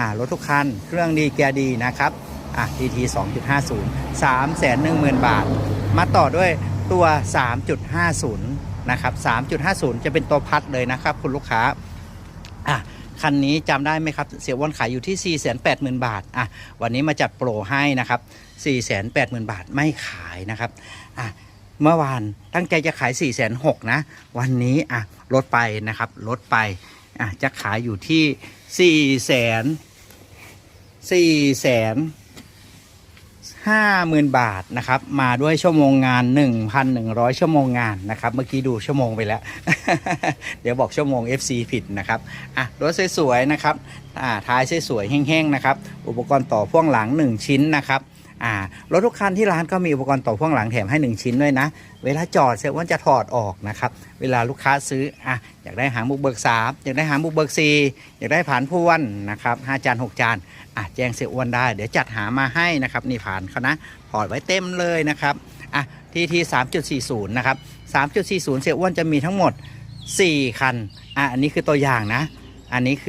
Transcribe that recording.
อ่ารถทุกคัน เครื่องดีแกยร์ดีนะครับอะ TT 2.50 3 1 0 0 0 0 บาท มาต่อด้วยตัว 3.50 นะครับ 3.50 จะเป็นตัวพัดเลยนะครับ คุณลูกค้าอะคันนี้จำได้ไหมครับ เสียอ้วนขายอยู่ที่ 480,000 บาท อะ วันนี้มาจัดโปรให้นะครับ 480,000 บาทไม่ขายนะครับ อะ เมื่อวานตั้งใจจะขาย 4 6 0 0 0นะ วันนี้ อะ ลดไปนะครับ ลดไป อะ จะขายอยู่ที่4 0 0 0 0 สี่แสนห้าหมื่นบาทนะครับ มาด้วยชั่วโมงงานหนึ่งพันหนึ่งร้อยชั่วโมงงานนะครับ เมื่อกี้ดูชั่วโมงไปแล้ว เดี๋ยวบอกชั่วโมง FC ผิดนะครับ อะ รถสวยๆนะครับ อ่าท้ายสวยๆแห้งๆนะครับ อุปกรณ์ต่อพ่วงหลังหนึ่งชิ้นนะครับ อ่ารถทุกคันที่ร้านก็มีอุปกรณ์ต่อพ่วงหลังแถมให้ 1 ชิ้นด้วยนะ เวลาจอดเซลล์ว่าจะถอดออกนะครับ เวลาลูกค้าซื้ออะอยากได้หางบุกเบิกสามอยากได้หางบุกเบิกสี่อยากได้ผ่านพวนนะครับห้าจานหกจานอะแจ้งเสียอวนได้ เดี๋ยวจัดหามาให้นะครับนี่ผ่านเขานะถอดไว้เต็มเลยนะครับอะทีทีสามจุดสี่ศูนย์นะครับสามจุดสี่ศูนย์เสียอวนจะมีทั้งหมด 4 คันอะอันนี้คือตัวอย่างนะ อันนี้คือ